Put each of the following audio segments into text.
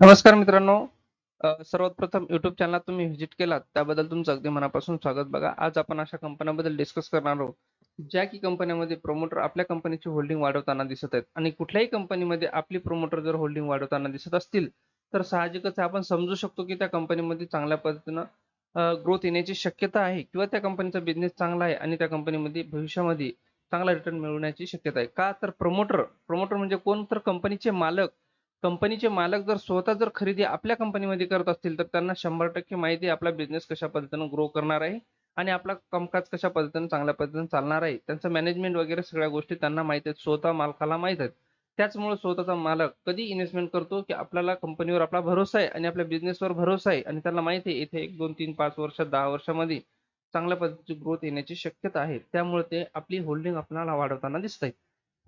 नमस्कार मित्रांनो. सर्वप्रथम सर्वात प्रथम युट्यूब चॅनल तुम्ही व्हिजिट केलात त्याबद्दल तुमचं अगदी मनापासून स्वागत बघा. आज आपण अशा कंपन्यांबद्दल डिस्कस करणार आहोत ज्या की कंपन्यांमध्ये प्रमोटर आपल्या कंपनीची होल्डिंग वाढवताना दिसत आहेत. आणि कुठल्याही कंपनीमध्ये आपली प्रमोटर जर होल्डिंग वाढवताना दिसत असतील तर साहजिकच आपण समजू शकतो की त्या कंपनीमध्ये चांगल्या पद्धतीनं ग्रोथ येण्याची शक्यता आहे किंवा त्या कंपनीचा बिझनेस चांगला आहे आणि त्या कंपनीमध्ये भविष्यामध्ये चांगला रिटर्न मिळवण्याची शक्यता आहे. का? तर प्रमोटर प्रमोटर म्हणजे कोण तर कंपनीचे मालक कंपनीचे मालक जर स्वतः जर खरेदी आपल्या कंपनीमध्ये करत असतील तर त्यांना शंभर टक्के माहिती आपला बिझनेस कशा पद्धतीनं ग्रो करणार आहे आणि आपला कामकाज कशा पद्धतीनं चांगल्या पद्धतीनं चालणार आहे. त्यांचं मॅनेजमेंट वगैरे सगळ्या गोष्टी त्यांना माहीत आहेत स्वतः मालकाला माहीत आहेत. त्याचमुळे स्वतःचा मालक कधी इन्व्हेस्टमेंट करतो की आपल्याला कंपनीवर आपला भरोसा आहे आणि आपल्या बिझनेसवर भरोसा आहे आणि त्यांना माहिती आहे इथे एक दोन तीन पाच वर्ष दहा वर्षामध्ये चांगल्या पद्धतीची ग्रोथ येण्याची शक्यता आहे. त्यामुळे ते आपली होल्डिंग आपल्याला वाढवताना दिसत आहे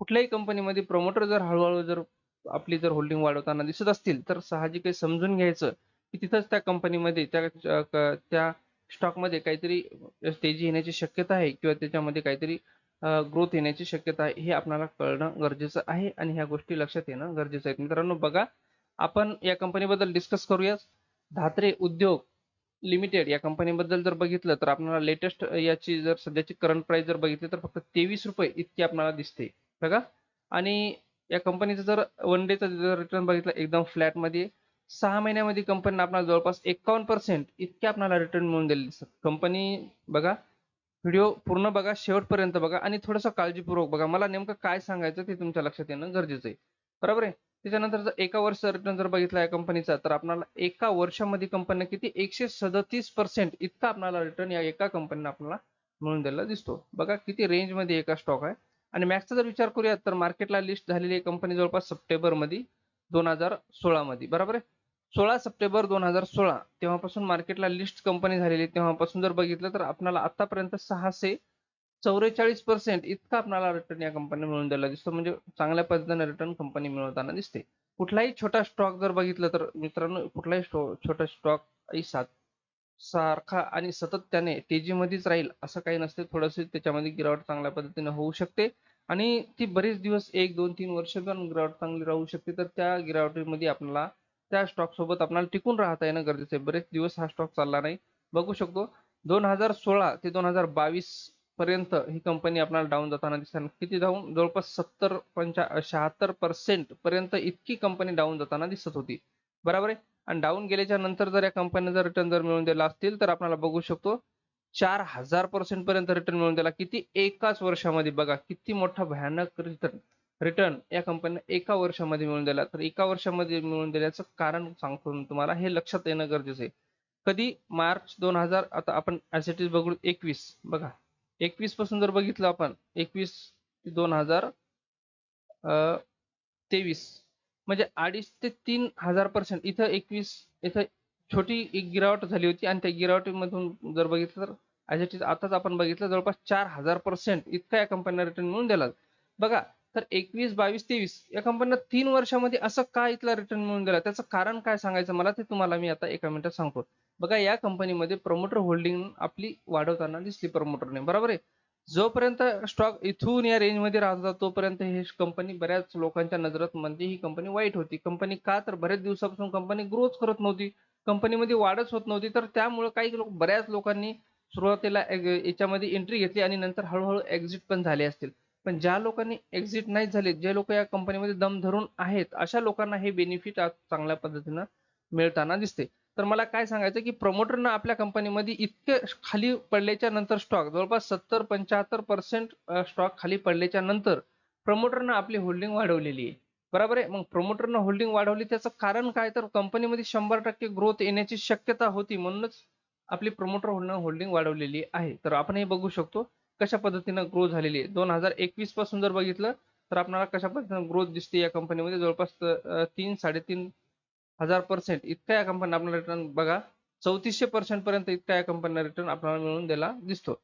कुठल्याही कंपनीमध्ये प्रमोटर जर हळूहळू जर आपली जर होल्डिंग वाढवताना दिसत असतील तर साहजिक समजून घ्यायचं की तिथंच त्या कंपनीमध्ये त्या त्या स्टॉकमध्ये काहीतरी तेजी येण्याची शक्यता आहे किंवा त्याच्यामध्ये काहीतरी ग्रोथ येण्याची शक्यता आहे हे आपल्याला कळणं गरजेचं आहे आणि ह्या गोष्टी लक्षात येणं गरजेचं आहे. मित्रांनो बघा आपण या कंपनीबद्दल डिस्कस करूया धात्रे उद्योग लिमिटेड या कंपनीबद्दल जर बघितलं तर आपल्याला लेटेस्ट याची जर सध्याची करंट प्राइस जर बघितली तर फक्त तेवीस रुपये इतकी आपल्याला दिसते. बघा. आणि या कंपनीचं जर वन डेचा जर रिटर्न बघितलं एकदम फ्लॅटमध्ये सहा महिन्यामध्ये कंपनीनं आपल्याला जवळपास एकावन्न पर्सेंट इतके आपल्याला रिटर्न मिळून दिले दिसतात. कंपनी बघा व्हिडिओ पूर्ण बघा शेवटपर्यंत बघा आणि थोडंसं काळजीपूर्वक बघा. मला नेमकं काय सांगायचं ते तुमच्या लक्षात येणं गरजेचं आहे. बरोबर आहे? त्याच्यानंतर जर एका वर्षाचा रिटर्न जर बघितला या कंपनीचा तर आपल्याला एका वर्षामध्ये कंपनीने किती? एकशे सदतीस पर्सेंट इतका आपल्याला रिटर्न या एका कंपनीने आपल्याला मिळून दिलेला दिसतो. बघा किती रेंजमध्ये एका स्टॉक आहे. आणि मॅक्सचा जर विचार करूया तर मार्केटला लिस्ट झालेली कंपनी जवळपास सप्टेंबरमध्ये दोन हजार सोळा मध्ये बरोबर आहे? सोळा सप्टेंबर दोन हजार सोळा तेव्हापासून मार्केटला लिस्ट कंपनी झालेली तेव्हापासून जर बघितलं तर आपल्याला आतापर्यंत सहाशे चौवेचाळीस पर्सेंट इतका आपल्याला रिटर्न या कंपनी मिळून द्यायला दिसतो. म्हणजे चांगल्या पद्धतीने रिटर्न कंपनी मिळवताना दिसते. कुठलाही छोटा स्टॉक जर बघितलं तर मित्रांनो कुठलाही छोटा स्टॉक सात सारखा आणि सतत त्याने तेजीमध्येच राहील असं काही नसते. थोडंसं त्याच्यामध्ये गिरावट चांगल्या पद्धतीने होऊ शकते. आणि ती बरेच दिवस एक दोन तीन वर्ष पण गिरावट चांगली राहू शकते. तर त्या गिरावटीमध्ये आपल्याला त्या स्टॉक सोबत आपल्याला टिकून राहता येणं गरजेचं आहे. बरेच दिवस हा स्टॉक चालला नाही. बघू शकतो दोन हजार सोळा ते दोन हजार बावीस पर्यंत ही कंपनी आपल्याला डाऊन जाताना दिसते. किती जाऊन? जवळपास सत्तर पंचा शहात्तर पर्सेंट पर्यंत इतकी कंपनी डाऊन जाताना दिसत होती. बरोबर आहे? आणि डाऊन गेल्याच्यानंतर जर या कंपनीने जर रिटर्न जर मिळवून दिला असतील तर आपल्याला बघू शकतो चार हजार पर्सेंट पर्यंत रिटर्न मिळून दिला. किती एकाच वर्षामध्ये बघा किती मोठा भयानक रिटर्न रिटर्न या कंपनीने एका वर्षामध्ये मिळून दिला. तर एका वर्षामध्ये मिळून दिल्याचं कारण सांगतो तुम्हाला हे लक्षात येणं गरजेचं आहे. कधी मार्च दोन हजार आता आपण ऍसिटीज बघू एकवीस बघा. एकवीसपासून जर बघितलं आपण एकवीस दोन हजार तेवीस. म्हणजे अडीच ते तीन हजार पर्सेंट इथं एकवीस इथं छोटी एक गिरावट झाली होती आणि त्या गिरावटीमधून जर बघितलं तर ॲज इट इज आताच आपण बघितलं जवळपास चार हजार पर्सेंट इतका या कंपनीला रिटर्न मिळून दिला. बघा तर एकवीस बावीस तेवीस या कंपनीला तीन वर्षामध्ये असं का इथला रिटर्न मिळून दिला? त्याचं कारण काय सांगायचं मला ते तुम्हाला मी आता एका मिनिटात सांगतो. बघा या कंपनीमध्ये प्रमोटर होल्डिंग आपली वाढवताना दिसली प्रमोटरने बरोबर आहे? जोपर्यंत स्टॉक इथून या रेंजमध्ये राहत होता तोपर्यंत ही कंपनी बऱ्याच लोकांच्या नजरात म्हणजे ही कंपनी वाईट होती. कंपनी का तर बऱ्याच दिवसापासून कंपनी ग्रोथ करत नव्हती. कंपनीमध्ये वाढच होत नव्हती. तर त्यामुळे काही लोक बऱ्याच लोकांनी सुरुवातीला याच्यामध्ये एंट्री घेतली आणि नंतर हळूहळू एक्झिट पण झाले असतील. पण ज्या लोकांनी एक्झिट नाही झाले जे लोक या कंपनीमध्ये दम धरून आहेत अशा लोकांना हे बेनिफिट चांगल्या पद्धतीनं मिळताना दिसते. तर मला काय सांगायचं की प्रमोटरनं आपल्या कंपनीमध्ये इतके खाली पडल्याच्या नंतर स्टॉक जवळपास सत्तर पंच्याहत्तर पर्सेंट स्टॉक खाली पडल्याच्या नंतर प्रमोटरनं आपली होल्डिंग वाढवलेली आहे. बरोबर आहे? मग प्रमोटरनं होल्डिंग वाढवली त्याचं कारण काय? तर कंपनीमध्ये शंभर टक्के ग्रोथ येण्याची शक्यता होती म्हणूनच आपली प्रमोटर होल्डिंग वाढवलेली आहे. तर आपण हे बघू शकतो कशा पद्धतीनं ग्रो झालेली आहे. दोन हजार एकवीसपासून जर बघितलं तर आपल्याला कशा पद्धतीनं ग्रोथ दिसते या कंपनीमध्ये जवळपास तीन साडेतीन हजार पर्सेंट इतका या कंपनी आपला रिटर्न बघा चौतीसशे पर्सेंट पर्यंत इतका या कंपनीला रिटर्न आपल्याला मिळून दिला दिसतो.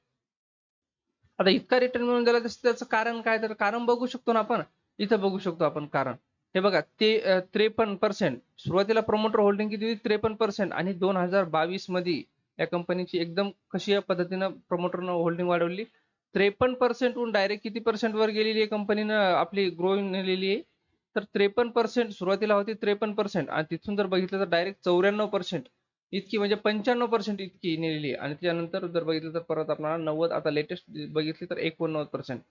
आता इतका रिटर्न मिळून दिला दिसतो त्याचं कारण काय? तर कारण बघू शकतो ना आपण. इथं बघू शकतो आपण कारण. हे बघा ते त्रेपन्न पर्सेंट सुरुवातीला प्रमोटर होल्डिंग किती होती? त्रेपन्न पर्सेंट आणि दोन हजार बावीसमध्ये या कंपनीची एकदम कशी या पद्धतीनं प्रमोटरनं होल्डिंग वाढवली? त्रेपन्न पर्सेंटहून डायरेक्ट किती पर्सेंट वर गेलेली आहे कंपनीनं आपली ग्रोईंग नेलेली आहे. तर त्रेपन्न पर्सेंट सुरुवातीला होती त्रेपन्न पर्सेंट आणि तिथून जर बघितलं तर डायरेक्ट चौऱ्याण्णव पर्सेंट इतकी म्हणजे पंच्याण्णव पर्सेंट इतकी नेलेली आहे. आणि त्यानंतर जर बघितलं तर परत आपल्याला नव्वद आता लेटेस्ट बघितली तर एकोणनव्वद पर्सेंट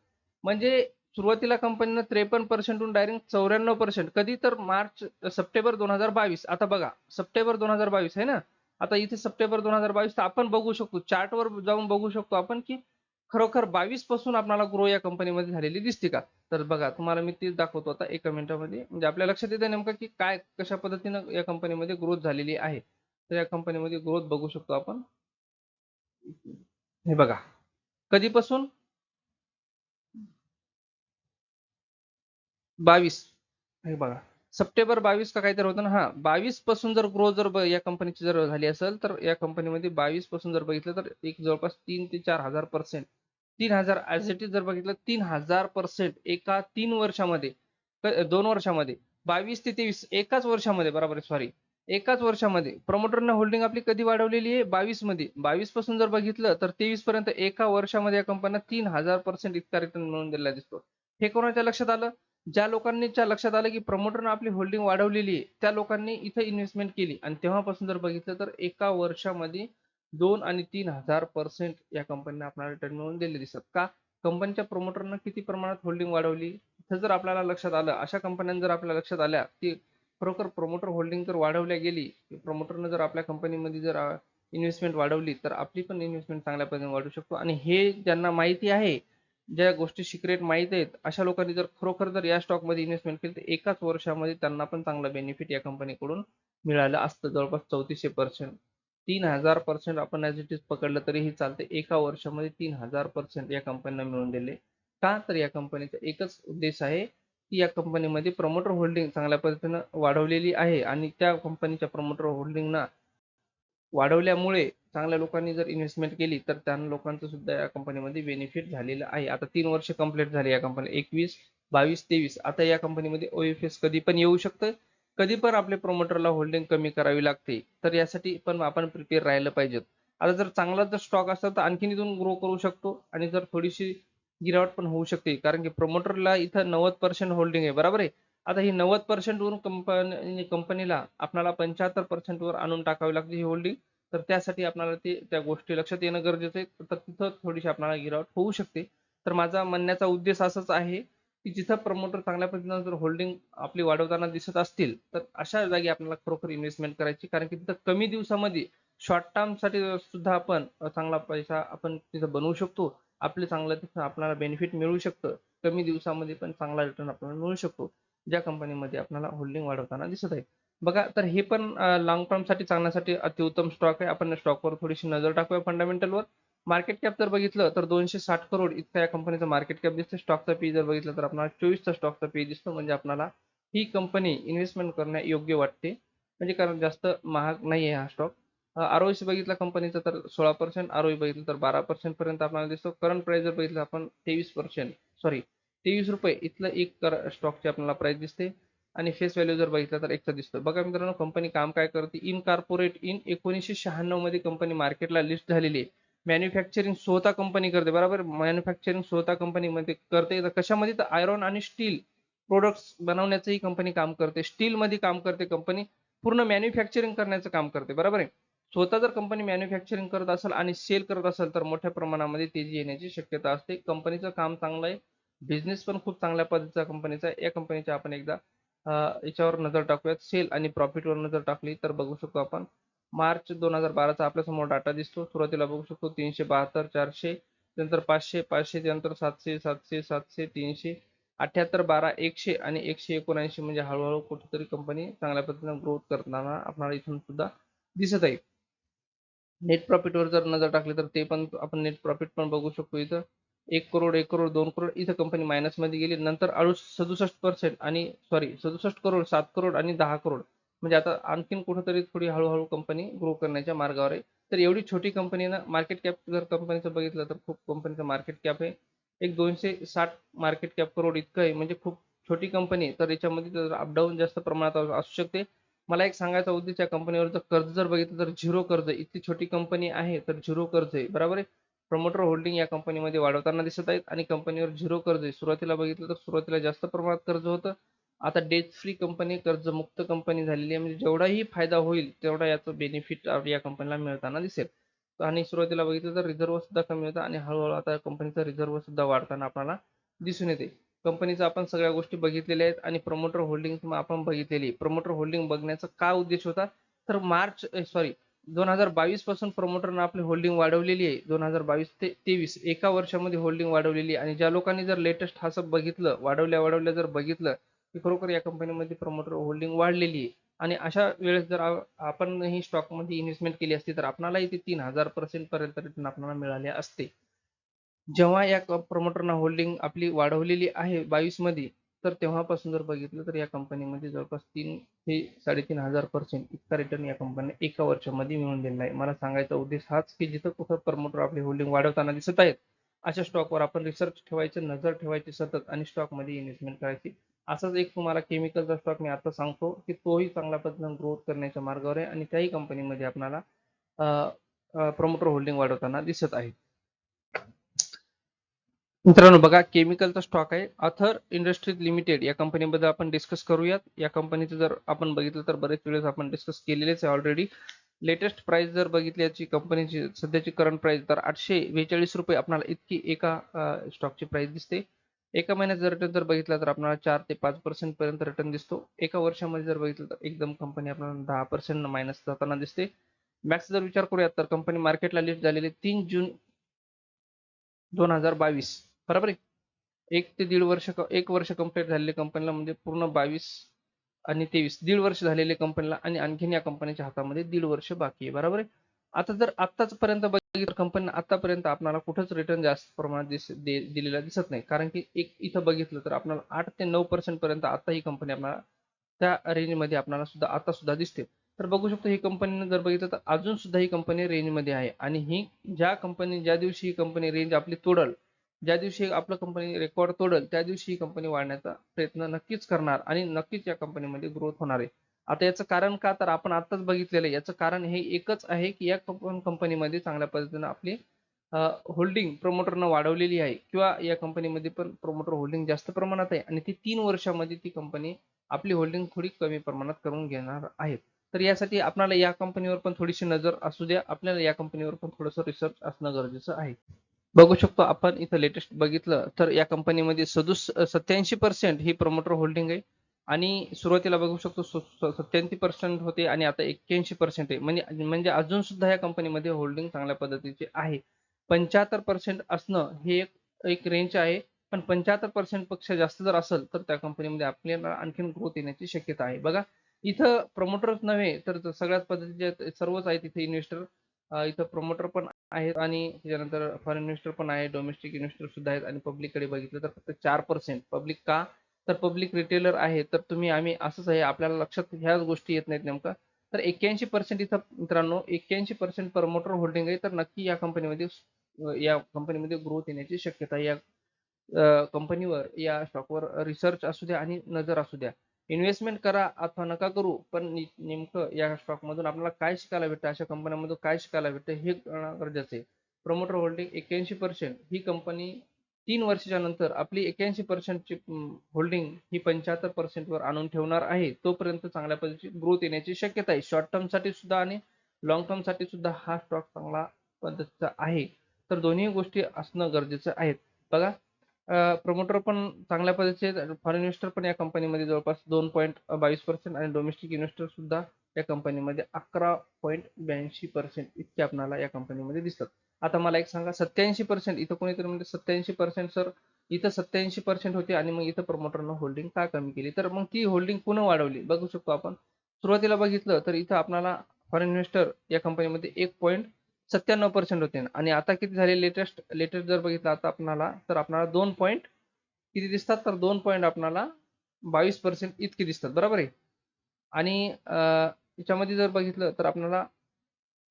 म्हणजे सुरुवातीला कंपनीनं त्रेपन्न पर्सेंटहून डायरेक्ट चौऱ्याण्णव पर्सेंट कधी तर मार्च सप्टेंबर दोन हजार बावीस आता बघा सप्टेंबर दोन हजार बावीस आहे ना? आता इथे सप्टेंबर दोन हजार बावीस तर आपण बघू शकतो. चार्टवर जाऊन बघू शकतो आपण की खरोखर बावीसपासून आपल्याला ग्रो या कंपनीमध्ये झालेली दिसते का? तर बघा तुम्हाला मी तीच दाखवतो आता एका मिनिटामध्ये. म्हणजे आपल्या लक्षात येतं नेमकं की काय कशा पद्धतीनं या कंपनीमध्ये ग्रोथ झालेली आहे? तर या कंपनीमध्ये ग्रोथ बघू शकतो आपण. हे बघा. कधीपासून? बावीस. हे बघा. सप्टेंबर बावीस का काहीतरी होतं ना? हा बावीसपासून जर ग्रोथ जर या कंपनीची जर झाली असेल तर या कंपनीमध्ये बावीसपासून जर बघितलं तर एक जवळपास तीन ते चार हजार पर्सेंट तीन हजार ऍज इट इज जर बघितलं तीन हजार पर्सेंट एका तीन वर्षामध्ये दोन वर्षामध्ये बावीस ते तेवीस एकाच वर्षामध्ये बरोबर सॉरी एकाच वर्षामध्ये प्रमोटरने होल्डिंग आपली कधी वाढवलेली आहे? बावीसमध्ये बावीसपासून जर बघितलं तर तेवीस पर्यंत एका वर्षामध्ये या कंपन्या तीन हजार पर्सेंट इतका रिटर्न मिळून दिलेला दिसतो. हे कोणाच्या लक्षात आलं? ज्या लोकांनीच्या लक्षात आलं की प्रमोटरने आपली होल्डिंग वाढवलेली आहे त्या लोकांनी इथं इन्व्हेस्टमेंट केली. आणि तेव्हापासून जर बघितलं तर एका वर्षामध्ये दोन आणि तीन हजार पर्सेंट या कंपनीने आपल्याला रिटर्न मिळवून दिले दिसत का? कंपनीच्या प्रमोटरनं किती प्रमाणात होल्डिंग वाढवली? इथं जर आपल्याला लक्षात आलं अशा कंपन्या जर आपल्या लक्षात आल्या की खरोखर प्रमोटर होल्डिंग जर वाढवल्या गेली प्रमोटरनं जर आपल्या कंपनीमध्ये जर इन्व्हेस्टमेंट वाढवली तर आपली पण इन्व्हेस्टमेंट चांगल्या पद्धतीने वाढू शकतो. आणि हे ज्यांना माहिती आहे ज्या गोष्टी सिक्रेट माहीत आहेत अशा लोकांनी जर खरोखर जर या स्टॉकमध्ये इन्व्हेस्टमेंट केली तर एकाच वर्षामध्ये त्यांना पण चांगलं बेनिफिट या कंपनीकडून मिळालं असतं जवळपास चौतीसशे पर्सेंट तीन हजार पर्सेंट आपण ऍज इट इज पकडलं तरीही चालते एका वर्षामध्ये तीन हजार पर्सेंट या कंपनीला मिळून दिले. का तर या कंपनीचा एकच उद्देश आहे की या कंपनीमध्ये प्रमोटर होल्डिंग चांगल्या पद्धतीनं वाढवलेली आहे आणि त्या कंपनीच्या प्रमोटर होल्डिंगना वाढवल्यामुळे चांगल्या लोकांनी जर इन्व्हेस्टमेंट केली तर त्या लोकांचं सुद्धा या कंपनीमध्ये बेनिफिट झालेलं आहे. आता तीन वर्ष कंप्लीट झाले या कंपनी एकवीस बावीस तेवीस. आता या कंपनीमध्ये ओ एफ एस कधी पण येऊ शकतं? कधी पण आपले प्रमोटरला होल्डिंग कमी करावी लागते तर यासाठी पण आपण प्रिपेअर राहिलं पाहिजेत. आता जर चांगला जर स्टॉक असेल तर आणखीन इथून ग्रो करू शकतो आणि जर थोडीशी गिरावट पण होऊ शकते कारण की प्रमोटरला इथं नव्वद पर्सेंट होल्डिंग आहे बरोबर आहे? आता ही नव्वद पर्सेंट वरून कंपनी कंपनीला आपल्याला पंच्याहत्तर पर्सेंट वर आणून टाकावी लागते ही होल्डिंग तर त्यासाठी आपल्याला ते त्या गोष्टी लक्षात येणं गरजेचं आहे. तर तिथं थोडीशी आपल्याला गिरावट होऊ शकते. तर माझा म्हणण्याचा उद्देश असाच आहे की जिथं प्रमोटर चांगल्या पद्धतीनं जर होल्डिंग आपली वाढवताना दिसत असतील तर अशा जागी आपल्याला खरोखर इन्व्हेस्टमेंट करायची. कारण की तिथं कमी दिवसामध्ये शॉर्ट टर्मसाठी सुद्धा आपण चांगला पैसा आपण तिथं बनवू शकतो. आपले चांगलं तिथं आपल्याला बेनिफिट मिळू शकतं. कमी दिवसामध्ये पण चांगला रिटर्न आपल्याला मिळू शकतो. ज्या कंपनीमध्ये आपल्याला होल्डिंग वाढवताना दिसत आहे. बघा तर हे पण लॉंग टर्मसाठी अतिउत्तम स्टॉक आहे. आपण स्टॉकवर थोडीशी नजर टाकूया फंडामेंटलवर मार्केट कॅप जर बघितलं तर दोनशे साठ करोड इतका या कंपनीचं मार्केट कॅप दिसतं स्टॉकचा पी जर बघितलं तर आपल्याला चोवीसचा स्टॉकचा पी दिसतो. म्हणजे आपल्याला ही कंपनी इन्व्हेस्टमेंट करण्या योग्य वाटते. म्हणजे कारण जास्त महाग नाही आहे हा स्टॉक आरओसी बघितला कंपनीचा तर सोळा पर्सेंट आरओई बघितलं तर बारा पर्सेंट पर्यंत आपल्याला दिसतो. करंट प्राइस जर बघितलं आपण तेवीस पर्सेंट सॉरी तेवीस रुपये इथलं एक कर स्टॉकची आपल्याला प्राइस दिसते. आणि फेस व्हॅल्यू जर बघितलं तर एकचा दिसतो. बघा मित्रांनो कंपनी काम काय करते? इन कॉर्पोरेट इन एकोणीसशे शहाण्णवमध्ये कंपनी मार्केटला लिस्ट झालेली आहे. मॅन्युफॅक्चरिंग स्वतः कंपनी करते बरोबर? मॅन्युफॅक्चरिंग स्वतः कंपनीमध्ये करते. तर कशामध्ये? तर आयरॉन आणि स्टील प्रोडक्ट्स बनवण्याचं ही कंपनी काम करते. स्टील मध्ये काम करते कंपनी पूर्ण मॅन्युफॅक्चरिंग करण्याचं काम करते बरोबर आहे? स्वतः जर कंपनी मॅन्युफॅक्चरिंग करत असेल आणि सेल करत असेल तर मोठ्या प्रमाणामध्ये तेजी येण्याची शक्यता असते. कंपनीचं काम चांगलं आहे. बिझनेस पण खूप चांगल्या पद्धतीचा कंपनीचा आहे. या कंपनीच्या आपण एकदा याच्यावर नजर टाकूयात. सेल आणि प्रॉफिटवर नजर टाकली तर बघू शकतो आपण. मार्च दोन हजार बाराचा आपल्यासमोर डाटा दिसतो. सुरुवातीला बघू शकतो तीनशे बहात्तर चारशे त्यानंतर पाचशे पाचशे त्यानंतर सातशे सातशे सातशे तीनशे अठ्याहत्तर बारा एकशे आणि एकशे एकोणऐंशी म्हणजे हळूहळू कुठेतरी कंपनी चांगल्या पद्धतीने ग्रोथ करताना आपल्याला इथून सुद्धा दिसत आहे. नेट प्रॉफिटवर जर नजर टाकली तर ते पण आपण नेट प्रॉफिट पण बघू शकतो इथं. एक करोड एक करोड दोन करोड इथं कंपनी मायनसमध्ये गेली. नंतर अडू सदुसष्ट पर्सेंट आणि सॉरी सदुसष्ट करोड सात करोड आणि दहा करोड म्हणजे आता आणखीन कुठेतरी थोडी हळूहळू कंपनी ग्रो करण्याच्या मार्गावर आहे. तर एवढी छोटी कंपनी ना मार्केट कॅप जर कंपनीचं बघितलं तर खूप कंपनीचं मार्केट कॅप आहे. एक दोनशे साठ मार्केट कॅप करोड इतकं आहे. म्हणजे खूप छोटी कंपनी तर याच्यामध्ये अपडाऊन जास्त प्रमाणात असू शकते. मला एक सांगायचा उद्देश या कंपनीवर जर कर्ज जर बघितलं तर झिरो कर्ज इतकी छोटी कंपनी आहे तर झिरो कर्ज आहे. बरोबर आहे? प्रमोटर होल्डिंग या कंपनीमध्ये वाढवताना दिसत आहेत आणि कंपनीवर झिरो कर्ज आहे. सुरुवातीला बघितलं तर सुरुवातीला जास्त प्रमाणात कर्ज होतं. आता डेट फ्री कंपनी कर्जमुक्त कंपनी झालेली आहे. म्हणजे जेवढाही फायदा होईल तेवढा याचं बेनिफिट या कंपनीला मिळताना दिसेल. आणि सुरुवातीला बघितलं तर रिझर्व्ह सुद्धा कमी होता आणि हळूहळू आता कंपनीचा रिझर्व्ह सुद्धा वाढताना आपल्याला दिसून येते. कंपनीचा आपण सगळ्या गोष्टी बघितलेल्या आहेत आणि प्रमोटर होल्डिंग आपण बघितलेली प्रमोटर होल्डिंग बघण्याचा काय उद्देश होता? तर मार्च सॉरी दोन हजार बावीसपासून प्रमोटरनं आपली होल्डिंग वाढवलेली आहे. दोन हजार बावीस ते तेवीस एका वर्षामध्ये होल्डिंग वाढवलेली आहे. आणि ज्या लोकांनी जर लेटेस्ट हा सब बघितलं वाढवल्या वाढवल्या जर बघितलं की खरोखर या कंपनीमध्ये प्रमोटर होल्डिंग वाढलेली आहे. आणि अशा वेळेस जर आपण ही स्टॉकमध्ये इन्व्हेस्टमेंट केली असती तर आपणालाही इथे तीन हजार पर्सेंट पर्यंत रिटर्न आपल्याला मिळाले असते. जेव्हा या प्रमोटरना होल्डिंग आपली वाढवलेली आहे बावीसमध्ये तर तेव्हापासून जर बघितलं तर या कंपनीमध्ये जवळपास तीन ते साडेतीन हजार पर्सेंट इतका रिटर्न या कंपनीने एका वर्षामध्ये मिळून दिला आहे. मला सांगायचा उद्देश हाच की जिथं कुठं प्रमोटर आपली होल्डिंग वाढवताना दिसत आहेत अशा स्टॉकवर आपण रिसर्च ठेवायचे नजर ठेवायची सतत आणि स्टॉकमध्ये इन्व्हेस्टमेंट करायची असाच एक तुम्हाला केमिकलचा स्टॉक मी आता सांगतो की तोही चांगल्या पद्धतीने ग्रोथ करण्याच्या मार्गावर आहे आणि त्याही कंपनीमध्ये आपल्याला प्रमोटर होल्डिंग वाढवताना दिसत आहे. मित्रांनो बघा केमिकलचा स्टॉक आहे. अथर इंडस्ट्रीज लिमिटेड या कंपनीबद्दल आपण डिस्कस करूयात. या कंपनीचं जर आपण बघितलं तर बरेच वेळेस आपण डिस्कस केलेलेच आहे ऑलरेडी लेटेस्ट प्राइस जर बघितली याची कंपनीची सध्याची करंट प्राइस तर आठशे बेचाळीस रुपये आपल्याला इतकी एका स्टॉकची प्राइस दिसते. एका महिन्यात जर रिटर्न जर बघितला तर आपल्याला चार ते पाच पर्सेंट पर्यंत रिटर्न दिसतो. एका वर्षामध्ये जर बघितलं तर एकदम कंपनी आपल्याला दहा पर्सेंट मायनस जाताना दिसते. मॅक्स जर विचार करूयात तर कंपनी मार्केटला लिस्ट झालेली तीन जून दोन हजार बावीस. बरोबर आहे? एक ते दीड वर्ष एक वर्ष कंप्लीट झालेले कंपनीला म्हणजे पूर्ण बावीस आणि तेवीस. दीड वर्ष झालेले कंपनीला आणि आणखीन या कंपनीच्या हातामध्ये दीड वर्ष बाकी आहे. बरोबर आहे? आता जर आत्ताच पर्यंत कंपनी आतापर्यंत आपल्याला कुठंच रिटर्न जास्त प्रमाणात दिस दे, दिलेला दिसत नाही. कारण की एक इथं बघितलं तर आपल्याला आठ ते नऊ पर्सेंट पर्यंत आता ही कंपनी आपल्याला त्या रेंजमध्ये आपल्याला सुद्धा आता सुद्धा दिसते. तर बघू शकतो ही कंपनीने जर बघितलं तर अजून सुद्धा ही कंपनी रेंजमध्ये आहे. आणि ही ज्या कंपनी ज्या दिवशी ही कंपनी रेंज आपली तोडल ज्या दिवशी आपलं कंपनी रेकॉर्ड तोडल त्या दिवशी ही कंपनी वाढण्याचा प्रयत्न नक्कीच करणार आणि नक्कीच या कंपनीमध्ये ग्रोथ होणार आहे. आता याचं कारण का तर आपण आताच बघितलेलं आहे. याचं कारण हे एकच आहे की या कंपनीमध्ये चांगल्या पद्धतीनं आपली होल्डिंग प्रमोटरनं वाढवलेली आहे. किंवा या कंपनीमध्ये पण प्रमोटर होल्डिंग जास्त प्रमाणात आहे. आणि ती तीन वर्षामध्ये ती कंपनी आपली होल्डिंग थोडी कमी प्रमाणात करून घेणार आहे. तर यासाठी आपल्याला या कंपनीवर पण थोडीशी नजर असू द्या. आपल्याला या कंपनीवर पण थोडंसं रिसर्च असणं गरजेचं आहे. बघू शकतो आपण इथं लेटेस्ट बघितलं तर या कंपनीमध्ये सदुस सत्याऐंशी पर्सेंट ही प्रमोटर होल्डिंग आहे. आणि सुरुवातीला बघू शकतो सत्याऐंशी पर्सेंट होते आणि आता एक्क्याऐंशी पर्सेंट आहे. म्हणजे म्हणजे अजून सुद्धा या कंपनीमध्ये होल्डिंग चांगल्या पद्धतीचे आहे. पंच्याहत्तर पर्सेंट असणं हे एक एक रेंज आहे. पण पंच्याहत्तर पर्सेंटपेक्षा जास्त जर असेल तर त्या कंपनीमध्ये आपल्याला आणखीन ग्रोथ येण्याची शक्यता आहे. बघा इथं प्रमोटरच नव्हे तर सगळ्याच पद्धतीचे सर्वच आहेत इथे इन्व्हेस्टर इथं प्रमोटर पण आहेत आणि त्याच्यानंतर फॉरेन इन्व्हेस्टर पण आहे डोमेस्टिक इन्व्हेस्टर सुद्धा आहेत आणि पब्लिककडे बघितलं तर फक्त चार पर्सेंट पब्लिक का? तर पब्लिक रिटेलर आहे तर तुम्ही आम्ही असंच आहे आपल्याला लक्षात ह्याच गोष्टी येत नाहीत नेमका. तर एक्क्याऐंशी पर्सेंट इथं मित्रांनो एक्क्याऐंशी पर्सेंट प्रमोटर होल्डिंग आहे तर नक्की या कंपनीमध्ये या कंपनीमध्ये ग्रोथ येण्याची शक्यता या कंपनीवर या स्टॉकवर रिसर्च असू द्या आणि नजर असू द्या. इन्व्हेस्टमेंट करा अथवा नका करू पण नेमकं या स्टॉक मधून आपल्याला काय शिकायला भेटतं अशा कंपन्यांमधून काय शिकायला भेटतं हे करणं गरजेचं आहे. प्रमोटर होल्डिंग एक्क्याऐंशी पर्सेंट ही कंपनी तीन वर्षाच्या नंतर आपली एक्क्याऐंशी पर्सेंटची होल्डिंग ही पंच्याहत्तर पर्सेंटवर आणून ठेवणार आहे. तोपर्यंत चांगल्या पद्धतीची ग्रोथ येण्याची शक्यता आहे. शॉर्ट टर्मसाठी सुद्धा आणि लॉंग टर्मसाठी सुद्धा हा स्टॉक चांगला पद्धतीचा आहे. तर दोन्ही गोष्टी असणं गरजेचं आहेत बघा प्रमोटर पण चांगल्या पद्धतीचे फॉरेन इन्व्हेस्टर पण या कंपनीमध्ये जवळपास दोन पॉईंट बावीस पर्सेंट आणि डोमेस्टिक इन्व्हेस्टर सुद्धा या कंपनीमध्ये अकरा पॉईंट ब्याऐंशी पर्सेंट इतके आपणाला या कंपनीमध्ये दिसतात. आता मला एक सांगा सत्याऐंशी पर्सेंट इथं कोणीतरी म्हणजे सत्याऐंशी पर्सेंट सर इथं सत्याऐंशी पर्सेंट होते आणि मग इथं प्रमोटरनं होल्डिंग का कमी केली? तर मग ती होल्डिंग पुन्हा वाढवली? बघू शकतो आपण. सुरुवातीला बघितलं तर इथं आपल्याला फॉरेन इन्व्हेस्टर या कंपनीमध्ये एक पॉईंट सत्त्याण्णव पर्सेंट होते. आणि आता किती झाले लेटेस्ट लेटेस्ट जर बघितलं आता आपणाला तर आपणाला दोन पॉईंट किती दिसतात? तर दोन पॉईंट आपणाला बावीस पर्सेंट इतके दिसतात. बरोबर आहे? आणि याच्यामध्ये जर बघितलं तर आपल्याला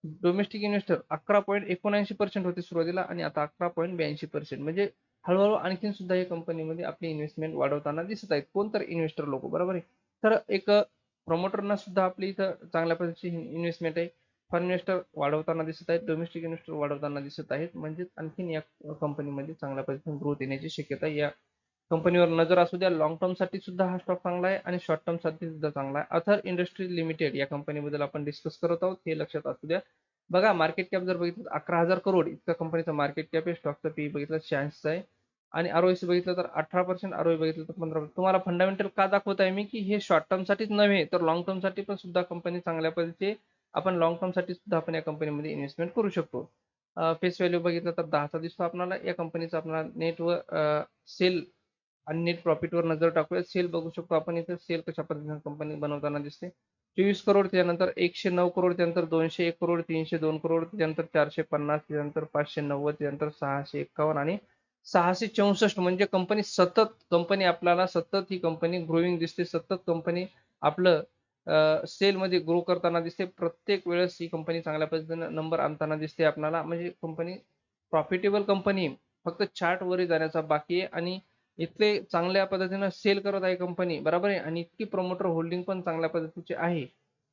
डोमेस्टिक इन्व्हेस्टर अकरा पॉईंट एकोणऐंशी पर्सेंट होते सुरुवातीला आणि आता अकरा पॉईंट ब्याऐंशी पर्सेंट म्हणजे हळूहळू आणखीन सुद्धा या कंपनीमध्ये आपली इन्व्हेस्टमेंट वाढवताना दिसत आहेत. कोण तर इन्व्हेस्टर लोक बरोबर आहे? तर एक प्रमोटरना सुद्धा आपली इथं चांगल्या पद्धतीची इन्व्हेस्टमेंट आहे. फॉरेन इन्व्हेस्टर वाढवताना दिसत आहेत. डोमेस्टिक इन्व्हेस्टर वाढवताना दिसत आहेत. म्हणजे आणखीन या कंपनीमध्ये चांगल्या पद्धतीने ग्रोथ येण्याची शक्यता या कंपनीवर नजर असू द्या लॉंग टर्मसाठी सुद्धा हा स्टॉक चांगला आहे आणि शॉर्ट टर्मसाठी सुद्धा चांगला आहे. अथर इंडस्ट्री लिमिटेड या कंपनीबद्दल आपण डिस्कस करत आहोत हे लक्षात असू द्या. बघा मार्केट कॅप जर बघितलं अकरा हजार करोड इतका कंपनीचा मार्केट कॅप आहे. स्टॉकचा पी बघितलं शहाऐंशी आहे. आणि आरओसी बघितलं तर अठरा पर्सेंट आरओ बघितलं तर पंधरा तुम्हाला फंडामेंटल का दाखवत आहे मी? की हे शॉर्ट टर्म साठीच नव्हे तर लॉंग टर्मसाठी पण सुद्धा कंपनी चांगल्या पद्धतीचे आपण लॉंग टर्मसाठी सुद्धा आपण या कंपनीमध्ये इन्व्हेस्टमेंट करू शकतो. फेस व्हॅल्यू बघितलं तर दहाचा दिसतो आपल्याला या कंपनीचा आपल्याला नेट व सेल आणि नेट प्रॉफिटवर नजर टाकूया. सेल बघू शकतो आपण इथे. सेल कशा पद्धतीने कंपनी बनवताना दिसते. चोवीस करोड त्यानंतर एकशे नऊ करोड त्यानंतर दोनशे एक करोड तीनशे दोन करोड त्यानंतर चारशे पन्नास त्यानंतर पाचशे नव्वद त्यानंतर सहाशे एक्कावन्न आणि सहाशे चौसष्ट. म्हणजे कंपनी सतत कंपनी आपल्याला सतत ही कंपनी ग्रोईंग दिसते. सतत कंपनी आपलं सेल मध्ये ग्रो करताना दिसते. प्रत्येक वेळेस ही कंपनी चांगल्या पद्धतीने नंबर आणताना दिसते आपल्याला. म्हणजे कंपनी प्रॉफिटेबल कंपनी फक्त चार्ट वर जाण्याचा बाकी आहे आणि इतके चांगल्या पद्धतीनं सेल करत आहे कंपनी बरोबर आहे? आणि इतकी प्रमोटर होल्डिंग पण चांगल्या पद्धतीची आहे.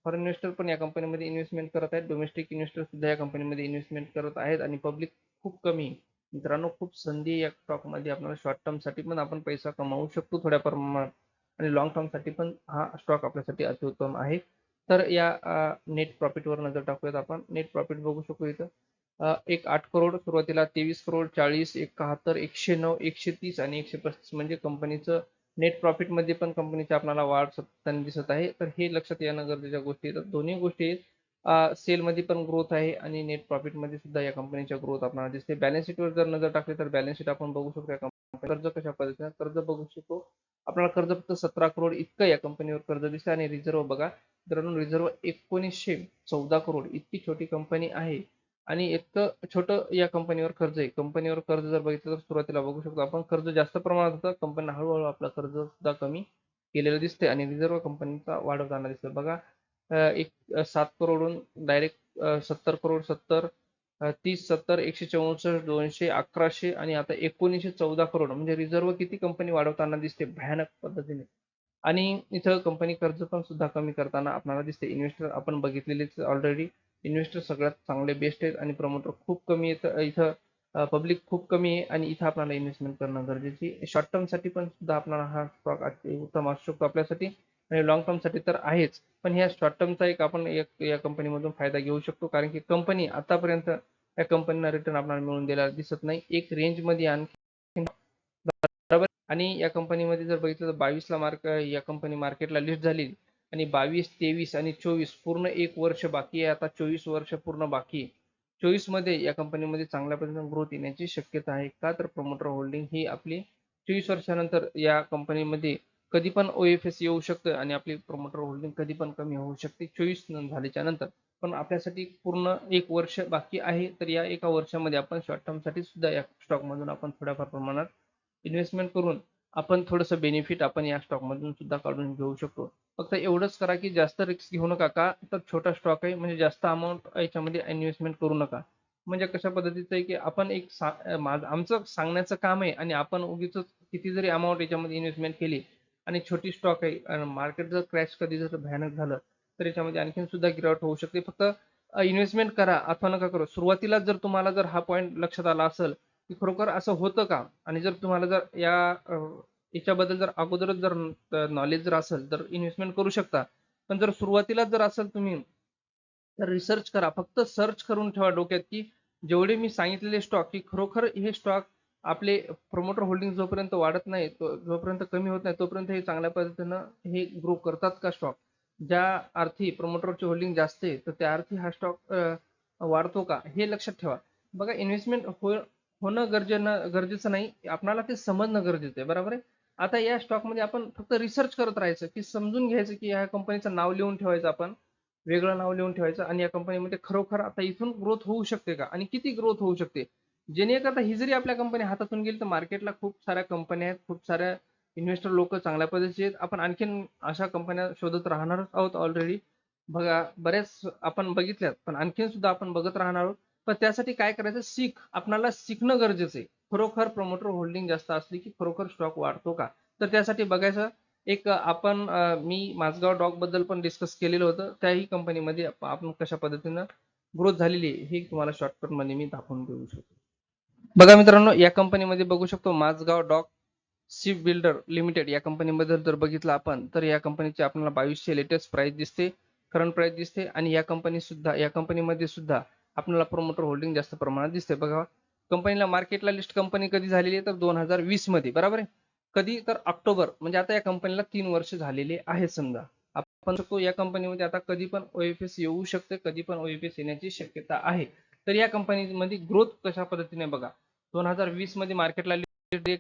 फॉरेन इन्व्हेस्टर पण या कंपनीमध्ये इन्व्हेस्टमेंट करत आहेत. डोमेस्टिक इन्व्हेस्टर सुद्धा या कंपनीमध्ये इन्व्हेस्टमेंट करत आहेत आणि पब्लिक खूप कमी. मित्रांनो खूप संधी या स्टॉकमध्ये आपल्याला शॉर्ट टर्मसाठी पण आपण पैसा कमावू शकतो थोड्या प्रमाणात. आणि लॉंग टर्मसाठी पण हा स्टॉक आपल्यासाठी अतिउत्तम आहे. तर या नेट प्रॉफिटवर नजर टाकूयात आपण. नेट प्रॉफिट बघू शकतो इथं. एक आठ करोड सुरुवातीला तेवीस करोड चाळीस एकाहत्तर एकशे नऊ एकशे तीस आणि एकशे पस्तीस म्हणजे कंपनीचं नेट प्रॉफिटमध्ये पण कंपनीची आपल्याला वाढ सातत्याने दिसत आहे. तर हे लक्षात येणं गरजेच्या गोष्टी आहेत. दोन्ही गोष्टी सेल मध्ये पण ग्रोथ आहे आणि नेट प्रॉफिटमध्ये सुद्धा या कंपनीच्या ग्रोथ आपल्याला दिसते. बॅलन्स शीटवर जर नजर टाकली तर बॅलन्स शीट आपण बघू शकतो या कंपनी कर्ज कशा पद्धतीने कर्ज बघू शकतो. आपल्याला कर्ज फक्त सतरा करोड इतकं या कंपनीवर कर्ज दिसतं आणि रिझर्व्ह बघा मित्रांनो रिझर्व्ह एकोणीसशे चौदा करोड इतकी छोटी कंपनी आहे. आणि इतकं छोटं या कंपनीवर कर्ज आहे. कंपनीवर कर्ज जर बघितलं तर सुरुवातीला बघू शकतो आपण कर्ज जास्त प्रमाणात होतं कंपनी हळूहळू आपला कर्ज सुद्धा कमी केलेलं दिसते आणि रिझर्व्ह कंपनीचा वाढवताना दिसतं बघा एक सात करोडून डायरेक्ट सत्तर करोड सत्तर तीस सत्तर एकशे चौसष्ट दोनशे अकराशे आणि आता एकोणीसशे चौदा करोड. म्हणजे रिझर्व्ह किती कंपनी वाढवताना दिसते भयानक पद्धतीने. आणि इथं कंपनी कर्ज पण सुद्धा कमी करताना आपल्याला दिसते इन्व्हेस्टर आपण बघितलेलेच ऑलरेडी इन्व्हेस्टर सगळ्यात चांगले बेस्ट आहेत आणि प्रमोटर खूप कमी आहेत. इथं पब्लिक खूप कमी आहे आणि इथं आपल्याला इन्व्हेस्टमेंट करणं गरजेची शॉर्ट टर्मसाठी पण सुद्धा आपल्याला हा स्टॉक उत्तम असू शकतो आपल्यासाठी आणि लॉंग टर्मसाठी तर आहेच. पण ह्या शॉर्ट टर्मचा एक आपण एक या कंपनीमधून फायदा घेऊ शकतो. कारण की कंपनी आतापर्यंत या कंपनीला रिटर्न आपल्याला मिळून दिलेला दिसत नाही. एक रेंजमध्ये आणखी बरोबर. आणि या कंपनीमध्ये जर बघितलं तर बावीसला मार्क या कंपनी मार्केटला लिस्ट झाली. आणि बावीस तेवीस आणि चोवीस पूर्ण एक वर्ष बाकी आहे. आता चोवीस वर्ष पूर्ण बाकी चोवीसमध्ये या कंपनीमध्ये चांगल्या पद्धतीने ग्रोथ येण्याची शक्यता आहे. का तर प्रमोटर होल्डिंग ही आपली चोवीस वर्षानंतर या कंपनीमध्ये कधी पण ओएफएस येऊ शकतं आणि आपली प्रमोटर होल्डिंग कधी पण कमी होऊ शकते. चोवीस झाल्याच्यानंतर. पण आपल्यासाठी पूर्ण एक वर्ष बाकी आहे. तर या एका वर्षामध्ये आपण शॉर्ट टर्मसाठी सुद्धा या स्टॉक मधून आपण थोड्याफार प्रमाणात इन्व्हेस्टमेंट करून आपण थोडंसं बेनिफिट आपण या स्टॉक मधून सुद्धा काढून घेऊ शकतो. फक्त एवढंच करा की जास्त रिस्क घेऊ नका का? तर छोटा स्टॉक आहे म्हणजे जास्त अमाऊंट याच्यामध्ये इन्व्हेस्टमेंट करू नका. म्हणजे कशा पद्धतीचं आहे की आपण एक सा- आमचं सांगण्याचं काम आहे आणि आपण उगीच किती जरी अमाऊंट याच्यामध्ये इन्व्हेस्टमेंट केली आणि छोटी स्टॉक आहे आणि मार्केट जर क्रॅश कधी जर भयानक झालं तर याच्यामध्ये आणखीन सुद्धा गिरावट होऊ शकते. फक्त इन्व्हेस्टमेंट करा अथवा नका करू. सुरुवातीला जर तुम्हाला जर हा पॉईंट लक्षात आला असेल की खरोखर असं होतं का? आणि जर तुम्हाला जर या याच्याबद्दल जर अगोदरच जर नॉलेज जर असेल तर इन्व्हेस्टमेंट करू शकता. पण जर सुरुवातीलाच जर असेल तुम्ही तर रिसर्च करा. फक्त सर्च करून ठेवा डोक्यात की जेवढे मी सांगितलेले स्टॉक की खरोखर हे स्टॉक आपले प्रमोटर होल्डिंग जोपर्यंत वाढत नाही तो जोपर्यंत कमी होत नाही तोपर्यंत हे चांगल्या पद्धतीनं हे ग्रो करतात का स्टॉक ज्या अर्थी प्रमोटरची होल्डिंग जास्त आहे तर त्या अर्थी हा स्टॉक वाढतो का? हे लक्षात ठेवा. बघा इन्व्हेस्टमेंट हो होणं गरजेनं गरजेचं नाही. आपणाला ते समजणं गरजेचं आहे. बरोबर आहे? आता या स्टॉकमध्ये आपण फक्त रिसर्च करत राहायचं की समजून घ्यायचं की या कंपनीचं नाव लिहून ठेवायचं आपण वेगळं नाव लिहून ठेवायचं आणि या कंपनीमध्ये खरोखर आता इथून ग्रोथ होऊ शकते का? आणि किती ग्रोथ होऊ शकते? जेणेकरता ही जरी आपल्या कंपनी हातातून गेली तर मार्केटला खूप साऱ्या कंपन्या आहेत खूप साऱ्या इन्व्हेस्टर लोक चांगल्या पद्धतीचे आहेत. आपण आणखीन अशा कंपन्या शोधत राहणारच आहोत ऑलरेडी बघा बऱ्याच आपण बघितल्यात पण आणखीन सुद्धा आपण बघत राहणार आहोत. पण त्यासाठी काय करायचं? सीख. आपणाला शिकणं गरजेचं आहे. खरोखर प्रमोटर होल्डिंग जास्त असली की खरोखर स्टॉक वाढतो का? तर त्यासाठी बघायचं एक आपण मी माझगाव डॉगबद्दल पण डिस्कस केलेलं होतं. त्याही कंपनीमध्ये आपण कशा पद्धतीनं ग्रोथ झालेली आहे हे तुम्हाला शॉर्टकटमध्ये मी दाखवून देऊ शकतो. बघा मित्रांनो या कंपनीमध्ये बघू शकतो Mazagon dock ship builder limited या कंपनीबद्दल जर बघितलं आपण तर या कंपनीची आपल्याला बावीसशे लेटेस्ट प्राइस दिसते करंट प्राइस दिसते आणि या कंपनी सुद्धा या कंपनीमध्ये सुद्धा आपल्याला प्रोमोटर होल्डिंग जास्त प्रमाणात दिसते. बघा कंपनीला मार्केटला लिस्ट कंपनी कधी झालेली आहे? तर दोन हजार वीसमध्ये बरोबर आहे? कधी? तर ऑक्टोबर म्हणजे आता या कंपनीला तीन वर्ष झालेले आहे समजा. आपण शकतो या कंपनीमध्ये आता कधी पण ओएफएस येऊ शकते कधी पण ओएफएस येण्याची शक्यता आहे. तर या कंपनीमध्ये ग्रोथ कशा पद्धतीने बघा? दोन हजार वीसमध्ये मार्केटला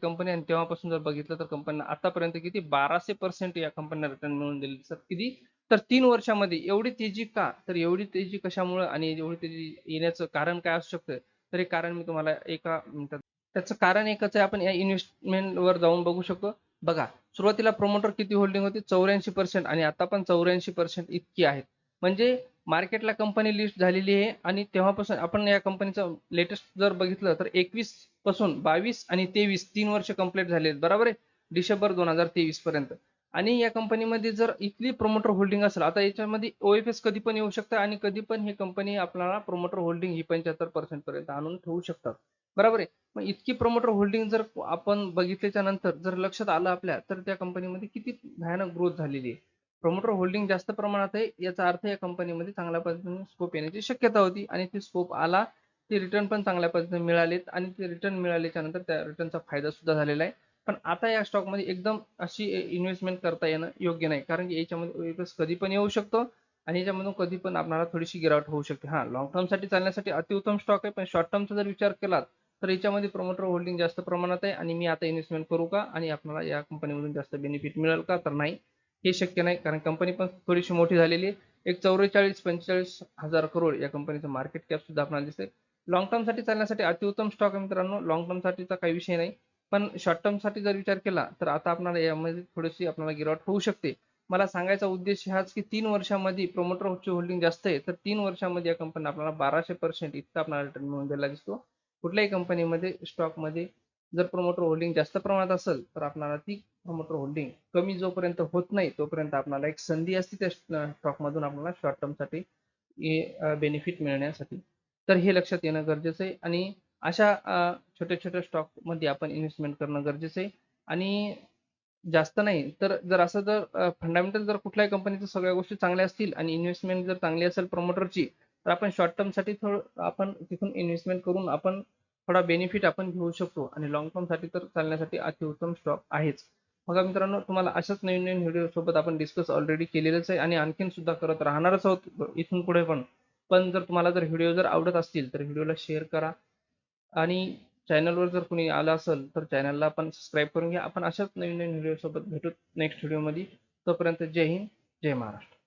कंपनी आणि तेव्हापासून जर बघितलं तर कंपनीला आतापर्यंत किती? बाराशे पर्सेंट या कंपनीला रिटर्न मिळून दिले सर किती? तर तीन वर्षामध्ये एवढी तेजी का? तर एवढी तेजी कशामुळे आणि एवढी तेजी येण्याचं कारण काय असू शकतं? तर हे कारण मी तुम्हाला एका मिनिटात त्याचं कारण एकच आहे आपण या इन्व्हेस्टमेंट वर जाऊन बघू शकतो. बघा सुरुवातीला प्रोमोटर किती होल्डिंग होती? चौऱ्याऐंशी पर्सेंट आणि आता पण चौऱ्याऐंशी पर्सेंट इतकी आहेत. म्हणजे मार्केटला कंपनी लिस्ट झालेली आहे आणि तेव्हापासून आपण या कंपनीचं लेटेस्ट जर बघितलं तर एकवीसपासून बावीस आणि तेवीस तीन वर्ष कंप्लीट झाले बरोबर आहे? डिसेंबर दोन हजार तेवीस पर्यंत आणि या कंपनीमध्ये जर इथली प्रोमोटर होल्डिंग असेल आता याच्यामध्ये ओएफएस कधी पण येऊ शकतं आणि कधी पण ही कंपनी आपल्याला प्रोमोटर होल्डिंग ही पंच्याहत्तर पर्सेंट पर्यंत आणून ठेवू शकतात. बरोबर आहे? मग इतकी प्रोमोटर होल्डिंग जर आपण बघितल्याच्या नंतर जर लक्षात आलं आपल्या तर त्या कंपनीमध्ये किती भयानक ग्रोथ झालेली आहे. प्रोमोटर होल्डिंग जास्त प्रमाणात आहे याचा अर्थ या कंपनीमध्ये चांगल्या पद्धतीने स्कोप येण्याची शक्यता होती आणि ते स्कोप आला ते रिटर्न पण चांगल्या पद्धतीने मिळालेत आणि ते रिटर्न मिळाल्याच्या नंतर त्या रिटर्नचा फायदा सुद्धा झालेला आहे. पण आता या स्टॉकमध्ये एकदम अशी इन्व्हेस्टमेंट करता येणं योग्य नाही. कारण की याच्यामध्ये कधी पण येऊ शकतो आणि याच्यामधून कधी पण आपल्याला थोडीशी गिरावट होऊ शकते. हा लॉंग टर्मसाठी चालण्यासाठी अतिउत्तम स्टॉक आहे पण शॉर्ट टर्मचा जर विचार केला तर याच्यामध्ये प्रमोटर होल्डिंग जास्त प्रमाणात आहे आणि मी आता इन्व्हेस्टमेंट करू का? आणि आपल्याला या कंपनीमधून जास्त बेनिफिट मिळेल का? तर नाही. हे शक्य नाही कारण कंपनी पण थोडीशी मोठी झालेली आहे. एक चौवेचाळीस पंचेचाळीस हजार करोड या कंपनीचं मार्केट कॅप सुद्धा आपल्याला दिसते लॉंग टर्मसाठी चालण्यासाठी अतिउत्तम स्टॉक आहे मित्रांनो. लॉंग टर्मसाठीचा काही विषय नाही. पण शॉर्ट टर्मसाठी जर विचार केला तर आता आपल्याला यामध्ये थोडीशी आपल्याला गिरावट होऊ शकते. मला सांगायचा उद्देश हाच की तीन वर्षामध्ये प्रोमोटरची होल्डिंग जास्त आहे तर तीन वर्षामध्ये या कंपनी आपल्याला बाराशे पर्सेंट इतका आपल्याला रिटर्न मिळून द्यायला दिसतो. कुठल्याही कंपनीमध्ये स्टॉकमध्ये जर प्रोमोटर होल्डिंग जास्त प्रमाणात असेल तर आपल्याला ती प्रोमोटर होल्डिंग कमी जोपर्यंत होत नाही तोपर्यंत आपल्याला एक संधी असते त्या स्टॉकमधून आपल्याला शॉर्ट टर्मसाठी बेनिफिट मिळण्यासाठी. तर हे लक्षात येणं गरजेचं आहे. आणि अशा छोट्या छोट्या स्टॉकमध्ये आपण इन्व्हेस्टमेंट करणं गरजेचं आहे. आणि जास्त नाही तर जर असं जर फंडामेंटल जर कुठल्याही कंपनीच्या सगळ्या गोष्टी चांगल्या असतील आणि इन्व्हेस्टमेंट जर चांगली असेल प्रमोटरची तर आपण शॉर्ट टर्मसाठी थोडं आपण तिथून इन्व्हेस्टमेंट करून आपण थोडा बेनिफिट आपण घेऊ शकतो. आणि लॉंग टर्मसाठी तर चालण्यासाठी अतिउत्तम स्टॉक आहेच. बघा मित्रांनो तुम्हाला अशाच नवीन नवीन व्हिडिओ सोबत आपण डिस्कस ऑलरेडी केलेलंच आहे. आणि आणखीन सुद्धा करत राहणारच आहोत इथून पुढे पण. पण जर तुम्हाला जर व्हिडिओ जर आवडत असतील तर व्हिडिओला शेअर करा. आणि चॅनलवर जर कोणी आलं असेल तर चॅनलला पण सबस्क्राईब करून घ्या. आपण अशाच नवीन नवीन व्हिडिओ सोबत भेटू नेक्स्ट व्हिडिओमध्ये तोपर्यंत जय हिंद जय महाराष्ट्र.